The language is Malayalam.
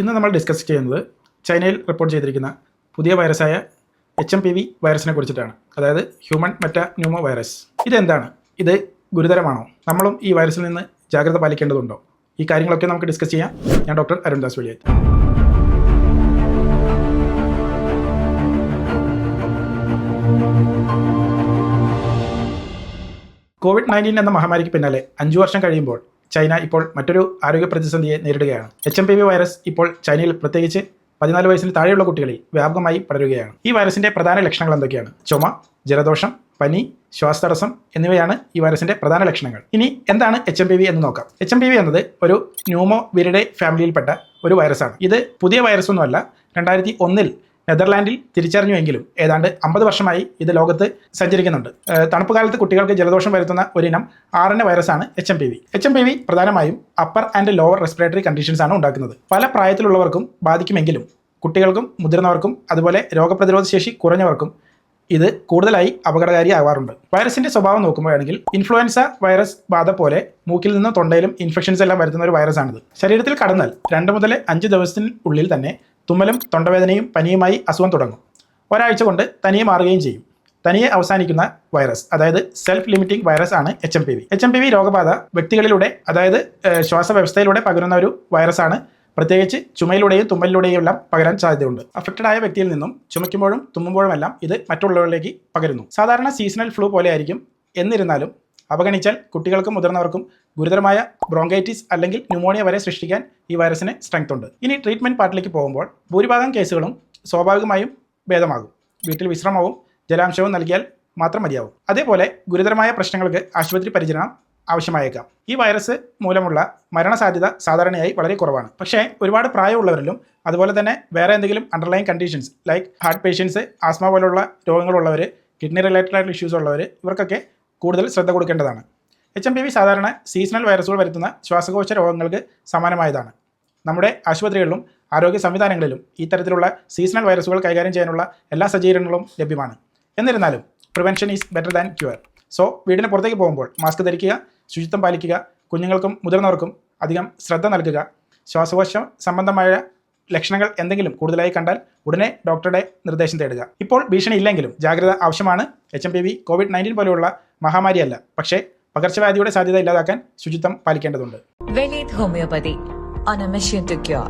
ഇന്ന് നമ്മൾ ഡിസ്കസ് ചെയ്യുന്നത് ചൈനയിൽ റിപ്പോർട്ട് ചെയ്തിരിക്കുന്ന പുതിയ വൈറസായ എച്ച് എം പി വി വൈറസിനെ കുറിച്ചിട്ടാണ്. അതായത് ഹ്യൂമൻ മെറ്റ ന്യൂമോ വൈറസ് ഇതെന്താണ്? ഇത് ഗുരുതരമാണോ? നമ്മളും ഈ വൈറസിൽ നിന്ന് ജാഗ്രത പാലിക്കേണ്ടതുണ്ടോ? ഈ കാര്യങ്ങളൊക്കെ നമുക്ക് ഡിസ്കസ് ചെയ്യാം. ഞാൻ doctor Arundas Veliyath covid nineteen എന്ന മഹാമാരിക്ക് പിന്നാലെ അഞ്ചു വർഷം കഴിയുമ്പോൾ ചൈന ഇപ്പോൾ മറ്റൊരു ആരോഗ്യ പ്രതിസന്ധിയെ നേരിടുകയാണ്. H M P V virus ഇപ്പോൾ ചൈനയിൽ പ്രത്യേകിച്ച് പതിനാല് വയസ്സിന് താഴെയുള്ള കുട്ടികളിൽ വ്യാപകമായി പടരുകയാണ്. ഈ വൈറസിന്റെ പ്രധാന ലക്ഷണങ്ങൾ എന്തൊക്കെയാണ്? ചുമ ജലദോഷം പനി ശ്വാസതടസ്സം എന്നിവയാണ് ഈ വൈറസിന്റെ പ്രധാന ലക്ഷണങ്ങൾ. ഇനി എന്താണ് എച്ച് എം പി വി എന്ന് നോക്കാം. എച്ച് എം പി വി എന്നത് ഒരു ന്യൂമോ വിരിഡെ ഫാമിലിയിൽപ്പെട്ട ഒരു വൈറസാണ് ഇത് പുതിയ വൈറസ് ഒന്നുമല്ല. രണ്ടായിരത്തി ഒന്നിൽ നെതർലാൻഡിൽ തിരിച്ചറിഞ്ഞുവെങ്കിലും ഏതാണ്ട് അമ്പത് വർഷമായി ഇത് ലോകത്ത് സഞ്ചരിക്കുന്നുണ്ട്. തണുപ്പ് കാലത്ത് കുട്ടികൾക്ക് ജലദോഷം വരുത്തുന്ന ഒരിനം R N A വൈറസാണ് H M P V. H M P V പ്രധാനമായും upper and lower respiratory conditions ആണ് ഉണ്ടാക്കുന്നത്. പല പ്രായത്തിലുള്ളവർക്കും ബാധിക്കുമെങ്കിലും കുട്ടികൾക്കും മുതിർന്നവർക്കും അതുപോലെ രോഗപ്രതിരോധ ശേഷി കുറഞ്ഞവർക്കും ഇത് കൂടുതലായി അപകടകാരിയാവാറുണ്ട്. വൈറസിന്റെ സ്വഭാവം നോക്കുമ്പോഴാണെങ്കിൽ ഇൻഫ്ലുവൻസ വൈറസ് ബാധ പോലെ മൂക്കിൽ നിന്നും തൊണ്ടയിലും ഇൻഫെക്ഷൻസ് എല്ലാം വരുത്തുന്ന ഒരു വൈറസാണിത്. ശരീരത്തിൽ കടന്നാൽ രണ്ട് മുതൽ അഞ്ച് ദിവസത്തിനുള്ളിൽ തന്നെ തുമ്മലും തൊണ്ടവേദനയും പനിയുമായി അസുഖം തുടങ്ങും. ഒരാഴ്ച കൊണ്ട് തനിയെ മാറുകയും ചെയ്യും. തനിയെ അവസാനിക്കുന്ന വൈറസ് അതായത് സെൽഫ് ലിമിറ്റിംഗ് വൈറസ് ആണ് H M P V H M P V രോഗബാധ വ്യക്തികളിലൂടെ അതായത് ശ്വാസ വ്യവസ്ഥയിലൂടെ പകരുന്ന ഒരു വൈറസാണ് പ്രത്യേകിച്ച് ചുമയിലൂടെയും തുമ്മലിലൂടെയും എല്ലാം പകരാൻ സാധ്യതയുണ്ട്. അഫക്റ്റഡ് ആയ വ്യക്തിയിൽ നിന്നും ചുമയ്ക്കുമ്പോഴും തുമ്മുമ്പോഴുമെല്ലാം ഇത് മറ്റുള്ളവരിലേക്ക് പകരുന്നു. സാധാരണ സീസണൽ ഫ്ലൂ പോലെയായിരിക്കും എന്നിരുന്നാലും അവഗണിച്ചാൽ കുട്ടികൾക്കും മുതിർന്നവർക്കും ഗുരുതരമായ ബ്രോങ്കൈറ്റിസ് അല്ലെങ്കിൽ ന്യൂമോണിയ വരെ സൃഷ്ടിക്കാൻ ഈ വൈറസിന് സ്ട്രെങ്ത് ഉണ്ട്. ഇനി ട്രീറ്റ്മെന്റ് പാർട്ടിലേക്ക് പോകുമ്പോൾ ഭൂരിഭാഗം കേസുകളും സ്വാഭാവികമായും ഭേദമാകും. വീട്ടിൽ വിശ്രമവും ജലാംശവും നൽകിയാൽ മാത്രം മതിയാവും. അതേപോലെ ഗുരുതരമായ പ്രശ്നങ്ങൾക്ക് ആശുപത്രി പരിചരണം ആവശ്യമായേക്കാം. ഈ വൈറസ് മൂലമുള്ള മരണസാധ്യത സാധാരണയായി വളരെ കുറവാണ്. പക്ഷേ ഒരുപാട് പ്രായമുള്ളവരിലും അതുപോലെ തന്നെ വേറെ എന്തെങ്കിലും underline conditions like heart patients asthma പോലുള്ള രോഗങ്ങളുള്ളവർ കിഡ്നി റിലേറ്റഡ് ആയിട്ടുള്ള ഇഷ്യൂസ് ഉള്ളവർ ഇവർക്കൊക്കെ കൂടുതൽ ശ്രദ്ധ കൊടുക്കേണ്ടതാണ്. എച്ച് എം പി വി സാധാരണ സീസണൽ വൈറസുകൾ വരുത്തുന്ന ശ്വാസകോശ രോഗങ്ങൾക്ക് സമാനമായതാണ്. നമ്മുടെ ആശുപത്രികളിലും ആരോഗ്യ സംവിധാനങ്ങളിലും ഇത്തരത്തിലുള്ള സീസണൽ വൈറസുകൾ കൈകാര്യം ചെയ്യാനുള്ള എല്ലാ സജ്ജീകരണങ്ങളും ലഭ്യമാണ്. എന്നിരുന്നാലും prevention is better than cure so വീടിന് പുറത്തേക്ക് പോകുമ്പോൾ മാസ്ക് ധരിക്കുക ശുചിത്വം പാലിക്കുക കുഞ്ഞുങ്ങൾക്കും മുതിർന്നവർക്കും അധികം ശ്രദ്ധ നൽകുക ശ്വാസകോശ സംബന്ധമായ ലക്ഷണങ്ങൾ എന്തെങ്കിലും കൂടുതലായി കണ്ടാൽ ഉടനെ ഡോക്ടറുടെ നിർദ്ദേശം തേടുക. ഇപ്പോൾ ഭീഷണി ഇല്ലെങ്കിലും ജാഗ്രത ആവശ്യമാണ്. H M P V covid nineteen പോലെയുള്ള മഹാമാരിയല്ല പക്ഷേ പകർച്ചവ്യാധിയുടെ സാധ്യത ഇല്ലാതാക്കാൻ ശുചിത്വം പാലിക്കേണ്ടതുണ്ട് Homeopathy on a mission to cure.